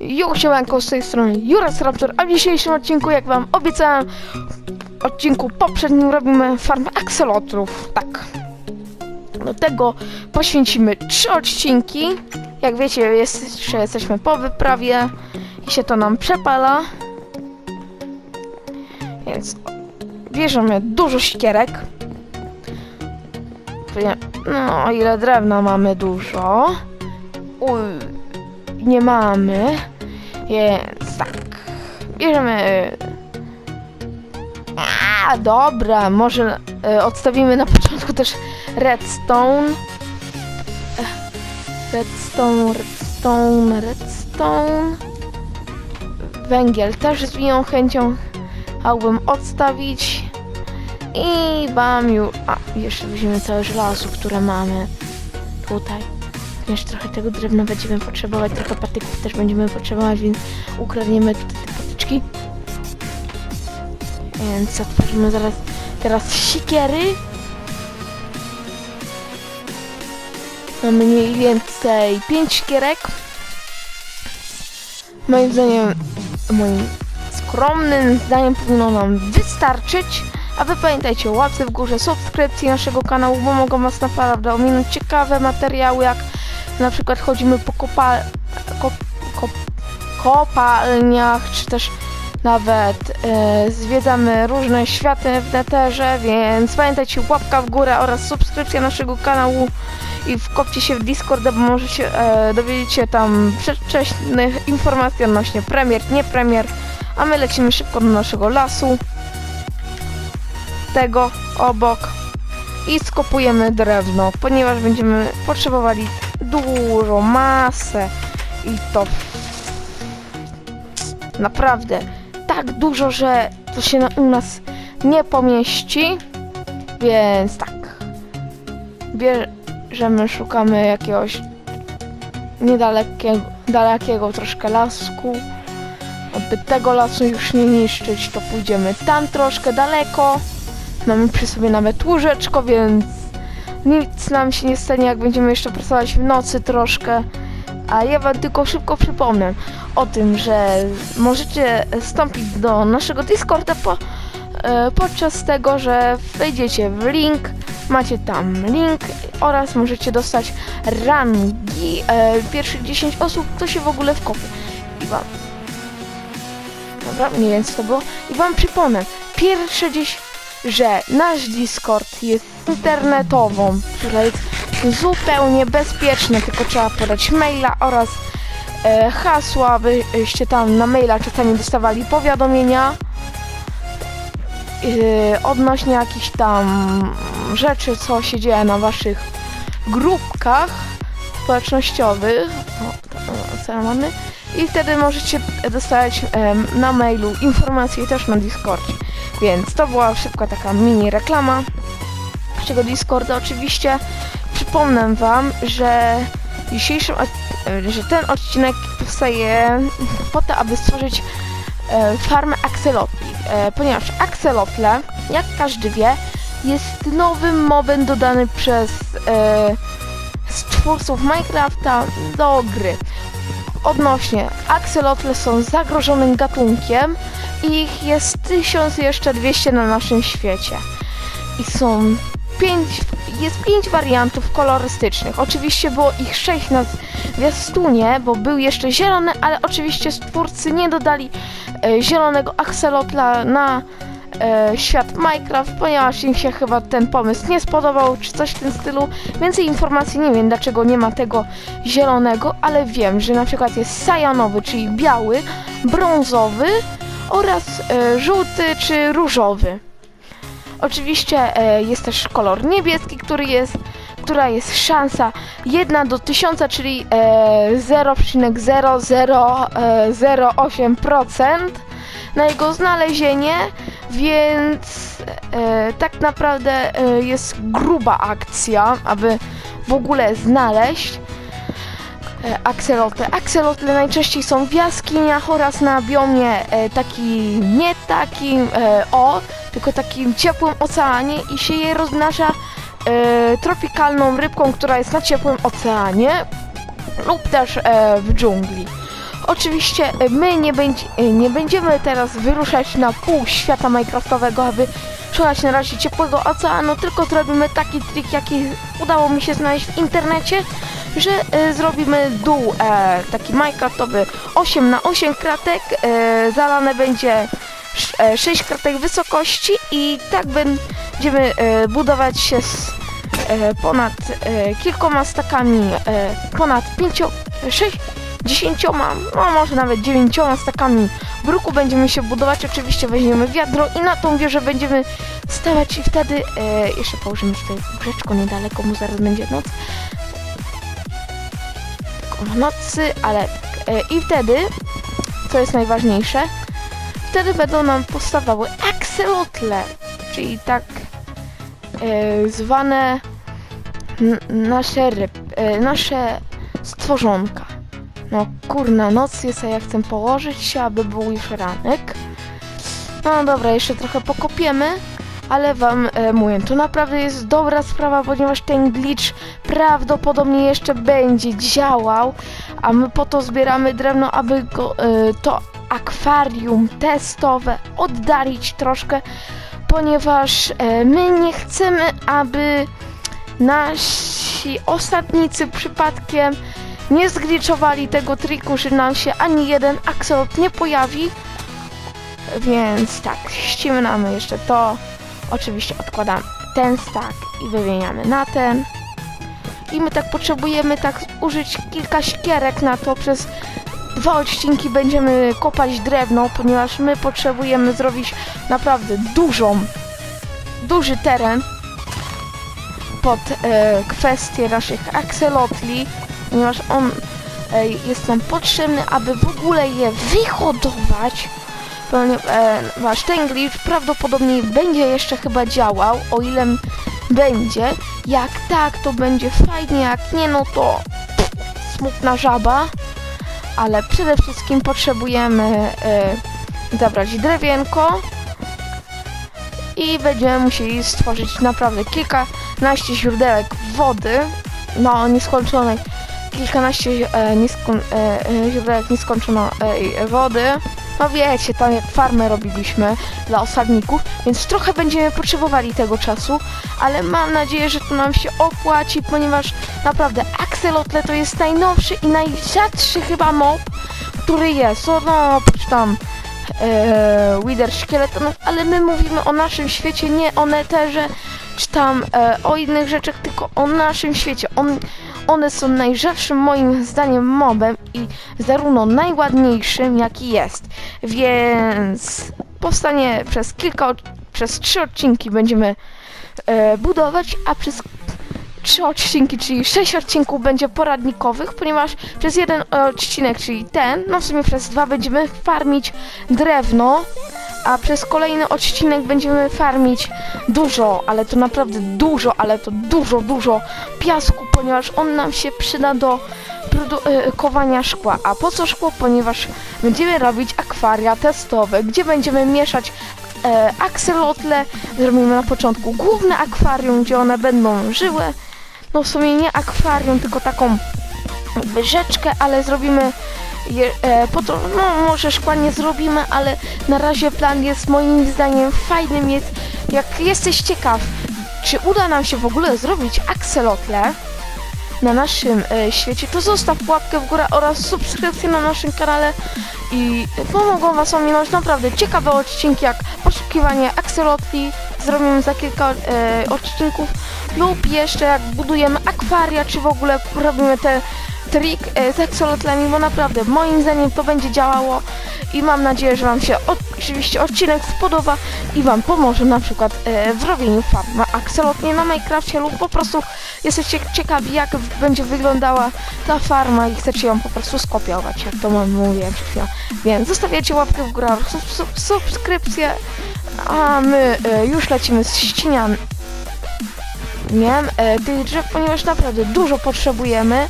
Jo, siemanko, z tej strony Juras Raptor, a w dzisiejszym odcinku, jak wam obiecałem, w odcinku poprzednim robimy farmę akselotrów, tak. Do tego poświęcimy trzy odcinki. Jak wiecie, jest, jesteśmy po wyprawie i się to nam przepala. Więc bierzemy dużo. Wie- No, ile drewna mamy dużo. Uj, nie mamy. Więc tak. Bierzemy. A, dobra, może e, odstawimy na początku też redstone. Ech, Redstone, redstone, redstone. Węgiel też z miłą chęcią chciałbym odstawić. I bam już. A, jeszcze weźmiemy całe żelazo, które mamy tutaj. Jeszcze trochę tego drewna będziemy potrzebować, trochę patyków też będziemy potrzebować, więc ukradniemy tutaj te patyczki. Więc otworzymy zaraz teraz sikiery. Mamy mniej więcej 5 sikierek. Moim zdaniem, moim skromnym zdaniem powinno nam wystarczyć. A wy pamiętajcie o łapce w górze, subskrypcji naszego kanału, bo mogą was naprawdę ominąć ciekawe materiały, jak na przykład chodzimy po kopal... Kop, kop, kopalniach, czy też nawet e, zwiedzamy różne światy w neterze, więc pamiętajcie łapka w górę oraz subskrypcja naszego kanału i wkopcie się w Discorda, bo możecie e, dowiedzieć się tam przedwcześnych informacji odnośnie premier, nie premier, a my lecimy szybko do naszego lasu tego obok i skopujemy drewno, ponieważ będziemy potrzebowali dużo masę i to naprawdę tak dużo, że to się na, u nas nie pomieści, więc tak. Bierzemy, szukamy jakiegoś niedalekiego dalekiego troszkę lasku. Aby tego lasu już nie niszczyć, to pójdziemy tam troszkę daleko. Mamy przy sobie nawet łóżeczko, więc nic nam się nie stanie, jak będziemy jeszcze pracować w nocy troszkę. A ja wam tylko szybko przypomnę o tym, że możecie wstąpić do naszego Discorda po, e, podczas tego, że wejdziecie w link, macie tam link oraz możecie dostać rangi e, pierwszych 10 osób, kto się w ogóle wkopie. I wam Dobra, mniej więcej to było. I wam przypomnę, pierwsze dziś, że nasz Discord jest internetową, która jest zupełnie bezpieczna, tylko trzeba podać maila oraz e, hasła, abyście tam na maila czasami dostawali powiadomienia e, odnośnie jakichś tam rzeczy, co się dzieje na waszych grupkach społecznościowych. O, co mamy? i wtedy możecie dostawać em, na mailu informacje też na Discordzie. Więc to była szybka taka mini reklama naszego Discorda. Oczywiście przypomnę Wam, że dzisiejszym, e, że ten odcinek powstaje po to, aby stworzyć e, farmę akselotli, e, ponieważ akselotle, jak każdy wie, jest nowym mobem dodany przez e, stwórców Minecrafta do gry odnośnie akselotle są zagrożonym gatunkiem i ich jest 1000 jeszcze 200 na naszym świecie. I są 5, jest 5 wariantów kolorystycznych. Oczywiście było ich 6 na zwiastunie, bo był jeszcze zielony, ale oczywiście stwórcy nie dodali e, zielonego akselotla na e, świat Minecraft, ponieważ im się chyba ten pomysł nie spodobał, czy coś w tym stylu. Więcej informacji nie wiem, dlaczego nie ma tego zielonego, ale wiem, że na przykład jest sajanowy, czyli biały, brązowy oraz e, żółty czy różowy. Oczywiście e, jest też kolor niebieski, który jest, która jest szansa 1 do 1000, czyli e, 0,0008% na jego znalezienie, więc e, tak naprawdę e, jest gruba akcja, aby w ogóle znaleźć e, akselotle. Akselotle najczęściej są w jaskiniach oraz na biomie e, taki, nie takim e, o, tylko takim ciepłym oceanie i się je rozmnaża e, tropikalną rybką, która jest na ciepłym oceanie lub też e, w dżungli. Oczywiście e, my nie, będzie, e, nie będziemy teraz wyruszać na pół świata Minecraftowego, aby szukać na razie ciepłego oceanu, tylko zrobimy taki trik, jaki udało mi się znaleźć w internecie, że e, zrobimy dół e, taki Minecraftowy 8 na 8 kratek, e, zalane będzie 6 kratek wysokości i tak będziemy e, budować się z e, ponad e, kilkoma stakami, e, ponad 5, 6, 10, no może nawet 9 stakami bruku będziemy się budować. Oczywiście weźmiemy wiadro i na tą wieżę będziemy stawać i wtedy e, jeszcze położymy tutaj łóżeczko niedaleko, bo zaraz będzie noc. Tak, o nocy, ale e, i wtedy, co jest najważniejsze, wtedy będą nam powstawały akselotle, czyli tak e, zwane nasze ryb, e, nasze stworzonka. No kurna, noc jest, a ja chcę położyć się, aby był już ranek. No dobra, jeszcze trochę pokopiemy, ale wam e, mówię, to naprawdę jest dobra sprawa, ponieważ ten glitch prawdopodobnie jeszcze będzie działał, a my po to zbieramy drewno, aby go, e, to akwarium testowe oddalić troszkę, ponieważ e, my nie chcemy, aby nasi ostatnicy przypadkiem nie zgliczowali tego triku, że nam się ani jeden aksolot nie pojawi. Więc tak, ścinamy jeszcze to. Oczywiście odkładamy ten stack i wymieniamy na ten. I my tak potrzebujemy tak użyć kilka ścierek na to. Przez dwa odcinki będziemy kopać drewno, ponieważ my potrzebujemy zrobić naprawdę dużą, duży teren pod e, kwestię naszych akselotli, ponieważ on e, jest nam potrzebny, aby w ogóle je wyhodować, ponieważ ten glitch prawdopodobnie będzie jeszcze chyba działał, o ile będzie. Jak tak, to będzie fajnie, jak nie, no to smutna żaba. Ale przede wszystkim potrzebujemy e, zabrać drewienko i będziemy musieli stworzyć naprawdę kilkanaście źródełek wody, no nieskończonej, kilkanaście e, niesko, e, e, źródełek nieskończonej wody. No wiecie, tam jak farmę robiliśmy dla osadników, więc trochę będziemy potrzebowali tego czasu, ale mam nadzieję, że to nam się opłaci, ponieważ naprawdę Axelotle to jest najnowszy i najrzadszy chyba mob, który jest. O, no, oprócz tam e, Wither szkieletonów, ale my mówimy o naszym świecie, nie o Netherze, czy tam e, o innych rzeczach, tylko o naszym świecie. On, one są najrzadszym moim zdaniem mobem i zarówno najładniejszym, jaki jest. Więc powstanie przez kilka, przez trzy odcinki będziemy e, budować, a przez trzy odcinki, czyli sześć odcinków będzie poradnikowych, ponieważ przez jeden odcinek, czyli ten, no w sumie przez dwa będziemy farmić drewno, a przez kolejny odcinek będziemy farmić dużo, ale to naprawdę dużo, ale to dużo, dużo piasku, ponieważ on nam się przyda do produkowania szkła. A po co szkło? Ponieważ będziemy robić akwaria testowe, gdzie będziemy mieszać e, akselotle, zrobimy na początku główne akwarium, gdzie one będą żyły, no w sumie nie akwarium, tylko taką jakby rzeczkę, ale zrobimy je, e, po to, no może szkła nie zrobimy, ale na razie plan jest moim zdaniem fajnym jest, jak jesteś ciekaw, czy uda nam się w ogóle zrobić akselotle na naszym e, świecie, to zostaw łapkę w górę oraz subskrypcję na naszym kanale i pomogą Was ominąć naprawdę ciekawe odcinki jak poszukiwanie akselotli, zrobimy za kilka e, odcinków lub jeszcze jak budujemy akwaria, czy w ogóle robimy te trik e, z axolotlami, bo naprawdę moim zdaniem to będzie działało i mam nadzieję, że Wam się o- oczywiście odcinek spodoba i Wam pomoże na przykład e, w robieniu farmy axolotli na Minecrafcie lub po prostu jesteście ciekawi jak będzie wyglądała ta farma i chcecie ją po prostu skopiować, jak to mówiłem przed chwilą. Więc zostawiacie łapkę w górę, sub, sub, subskrypcję, a my e, już lecimy z ścinian nie wiem, e, tych drzew, ponieważ naprawdę dużo potrzebujemy,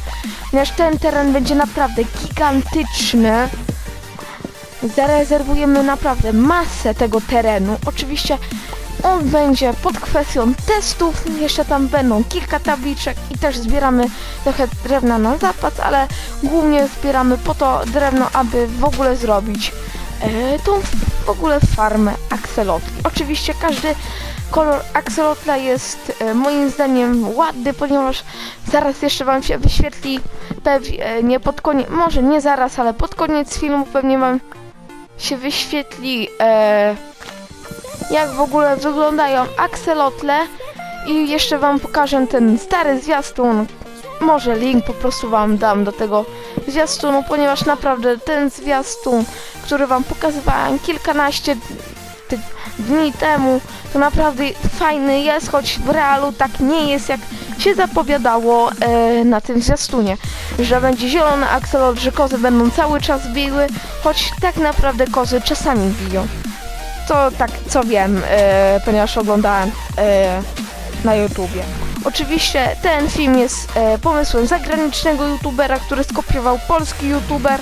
ponieważ ten teren będzie naprawdę gigantyczny. Zarezerwujemy naprawdę masę tego terenu. Oczywiście on będzie pod kwestią testów, jeszcze tam będą kilka tabliczek i też zbieramy trochę drewna na zapas, ale głównie zbieramy po to drewno, aby w ogóle zrobić tą w ogóle farmę akselotli. Oczywiście każdy kolor akselotla jest e, moim zdaniem ładny, ponieważ zaraz jeszcze wam się wyświetli pewnie pod koniec, może nie zaraz, ale pod koniec filmu pewnie wam się wyświetli e, jak w ogóle wyglądają akselotle i jeszcze wam pokażę ten stary zwiastun. Może link po prostu wam dam do tego zwiastunu, ponieważ naprawdę ten zwiastun, który wam pokazywałem kilkanaście dni temu, to naprawdę fajny jest, choć w realu tak nie jest, jak się zapowiadało e, na tym zwiastunie, że będzie zielony akselot, że kozy będą cały czas biły, choć tak naprawdę kozy czasami biją. To tak, co wiem, e, ponieważ oglądałem e, na YouTubie. Oczywiście ten film jest e, pomysłem zagranicznego youtubera, który skopiował polski youtuber,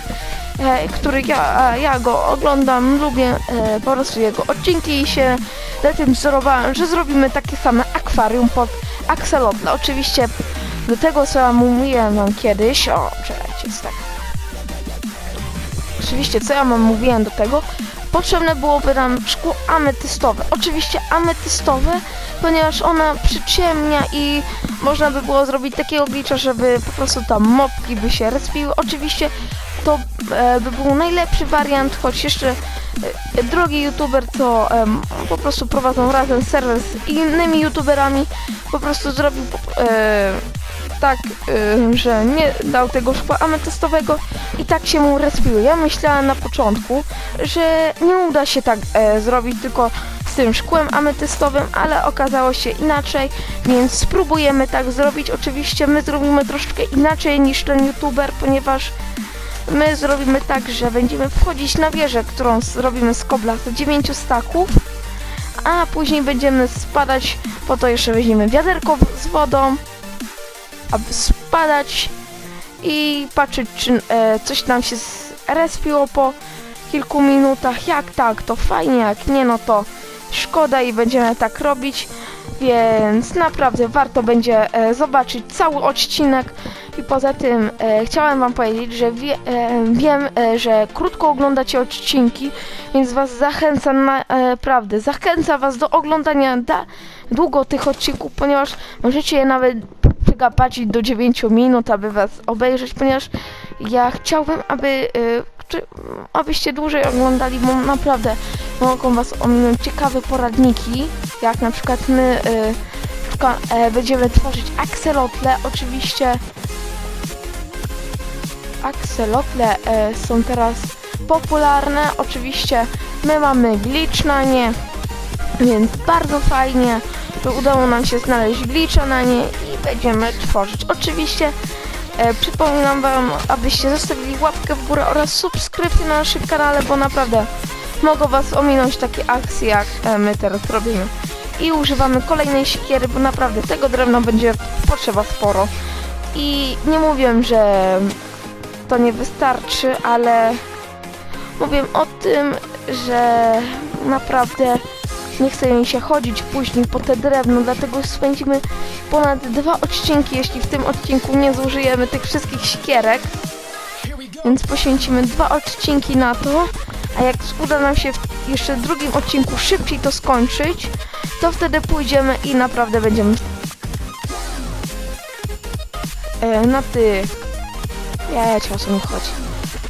e, który ja, a ja go oglądam, lubię e, po prostu jego odcinki i się na tym wzorowałem, że zrobimy takie same akwarium pod akselotla. Oczywiście do tego co ja mówiłem wam kiedyś, o, czekajcie, jest tak. Oczywiście, co ja wam mówiłem do tego, potrzebne byłoby nam szkło ametystowe. Oczywiście ametystowe, ponieważ ona przyciemnia i można by było zrobić takiego glitcha, żeby po prostu tam mopki by się respiły. Oczywiście to e, by był najlepszy wariant, choć jeszcze e, drugi youtuber, co em, po prostu prowadzą razem serwer z innymi youtuberami, po prostu zrobił e, tak, y, że nie dał tego szkła ametystowego i tak się mu respiły. Ja myślałem na początku, że nie uda się tak e, zrobić tylko z tym szkłem ametystowym, ale okazało się inaczej, więc spróbujemy tak zrobić. Oczywiście my zrobimy troszeczkę inaczej niż ten youtuber, ponieważ my zrobimy tak, że będziemy wchodzić na wieżę, którą zrobimy z kobla z 9 staków, a później będziemy spadać, po to jeszcze weźmiemy wiaderko z wodą, aby spadać i patrzeć, czy e, coś nam się respiło po kilku minutach. Jak tak, to fajnie, jak nie, no to szkoda i będziemy tak robić. Więc naprawdę warto będzie e, zobaczyć cały odcinek. I poza tym e, chciałem wam powiedzieć, że wie, e, wiem, e, że krótko oglądacie odcinki, więc was zachęcam naprawdę, zachęcam was do oglądania da, długo tych odcinków, ponieważ możecie je nawet przegapacić do 9 minut, aby was obejrzeć, ponieważ ja chciałbym, aby y, abyście dłużej oglądali, bo naprawdę mogą was ominąć ciekawe poradniki, jak na przykład my y, e, będziemy tworzyć akselotle, oczywiście akselotle e, są teraz popularne, oczywiście my mamy glitch na nie, więc bardzo fajnie, udało nam się znaleźć glitcha na nie i będziemy tworzyć. Oczywiście e, przypominam wam, abyście zostawili łapkę w górę oraz subskrypcję na naszym kanale, bo naprawdę mogą was ominąć takie akcje, jak e, my teraz robimy. I używamy kolejnej siekiery, bo naprawdę tego drewna będzie potrzeba sporo. I nie mówię, że to nie wystarczy, ale mówię o tym, że naprawdę nie chce mi się chodzić później po te drewno, dlatego spędzimy ponad dwa odcinki, jeśli w tym odcinku nie zużyjemy tych wszystkich sikierek. Więc poświęcimy dwa odcinki na to, a jak uda nam się w jeszcze drugim odcinku szybciej to skończyć, to wtedy pójdziemy i naprawdę będziemy e, na tych... Wiecie o co mi chodzi.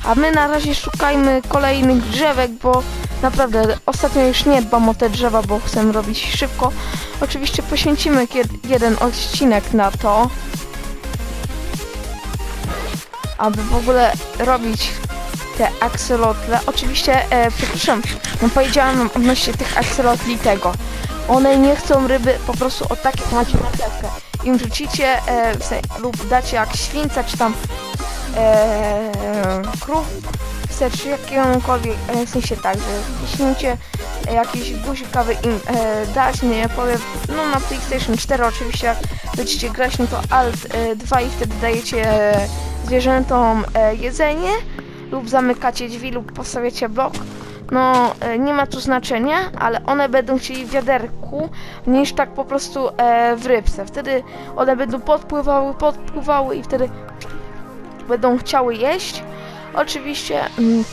A my na razie szukajmy kolejnych drzewek, bo naprawdę ostatnio już nie dbam o te drzewa, bo chcę robić szybko. Oczywiście poświęcimy jeden odcinek na to, aby w ogóle robić te akselotle. Oczywiście, e, przepraszam, no powiedziałam odnośnie tych akselotli tego. One nie chcą ryby, po prostu o takie macie marchewkę. Im rzucicie e, lub dacie jak świnca, czy tam e, krów, czy jakiemukolwiek, e, w sensie tak, że wciśnięcie jakiś guzik, aby im e, dać, nie powiem, no na PlayStation 4 oczywiście, jak będziecie grać, no to Alt e, 2 i wtedy dajecie e, zwierzętom e, jedzenie lub zamykacie drzwi lub postawiacie blok, no e, nie ma tu znaczenia, ale one będą chcieli w wiaderku niż tak po prostu e, w rybce. Wtedy one będą podpływały, podpływały i wtedy będą chciały jeść. Oczywiście mm,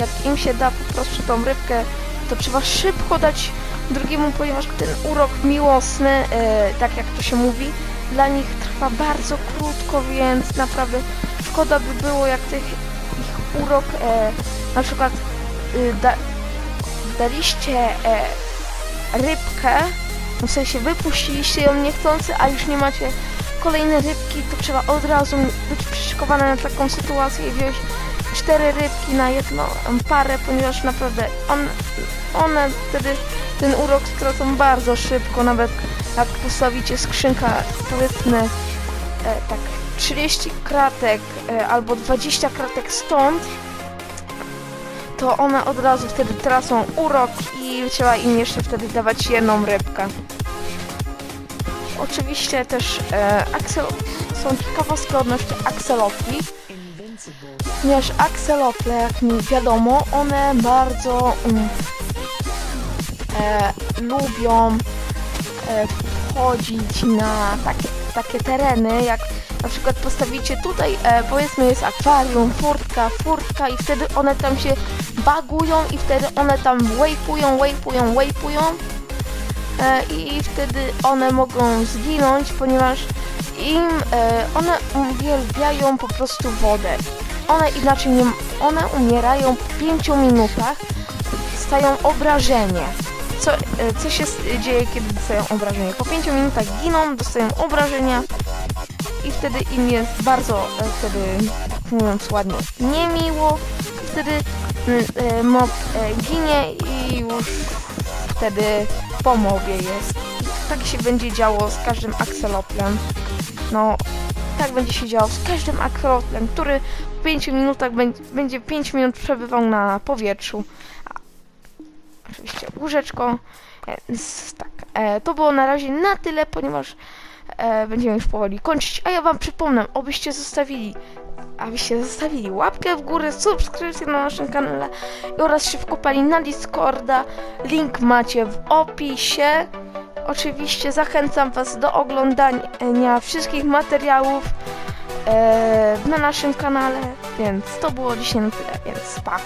jak im się da po prostu tą rybkę, to trzeba szybko dać drugiemu, ponieważ ten urok miłosny, e, tak jak to się mówi, dla nich trwa bardzo krótko, więc naprawdę szkoda by było, jak tych ich urok, e, na przykład y, da, daliście e, rybkę, w sensie wypuściliście ją niechcący, a już nie macie kolejne rybki, to trzeba od razu być przyszykowane na taką sytuację i wziąć cztery rybki na jedną parę, ponieważ naprawdę on, one wtedy ten urok stracą bardzo szybko, nawet jak postawicie skrzynka powiedzmy e, tak 30 kratek e, albo 20 kratek stąd, to one od razu wtedy tracą urok i trzeba im jeszcze wtedy dawać jedną rybkę. Oczywiście też e, są ciekawostki odnośnie ponieważ akselotle, jak mi wiadomo, one bardzo um, e, lubią e, wchodzić na takie, takie tereny, jak na przykład postawicie tutaj, e, powiedzmy jest akwarium, furtka, furtka i wtedy one tam się bagują i wtedy one tam waypują, waypują, waypują e, i wtedy one mogą zginąć, ponieważ im e, one uwielbiają po prostu wodę. One inaczej nie, one umierają po 5 minutach, dostają obrażenie. Co, e, co się dzieje, kiedy dostają obrażenie? Po 5 minutach giną, dostają obrażenia i wtedy im jest bardzo, e, wtedy, mówiąc ładnie, niemiło. Wtedy mob ginie i już wtedy po jest. Tak się będzie działo z każdym akseloplem. No, tak będzie się działo z każdym akseloplem, który w 5 minutach będzie, będzie 5 minut przebywał na powietrzu. A, oczywiście łóżeczko. Więc tak, e, to było na razie na tyle, ponieważ e, będziemy już powoli kończyć. A ja wam przypomnę, abyście zostawili abyście zostawili łapkę w górę, subskrypcję na naszym kanale oraz się wkopali na Discorda. Link macie w opisie. Oczywiście zachęcam Was do oglądania wszystkich materiałów e, na naszym kanale, więc to było dzisiaj na tyle, więc pa!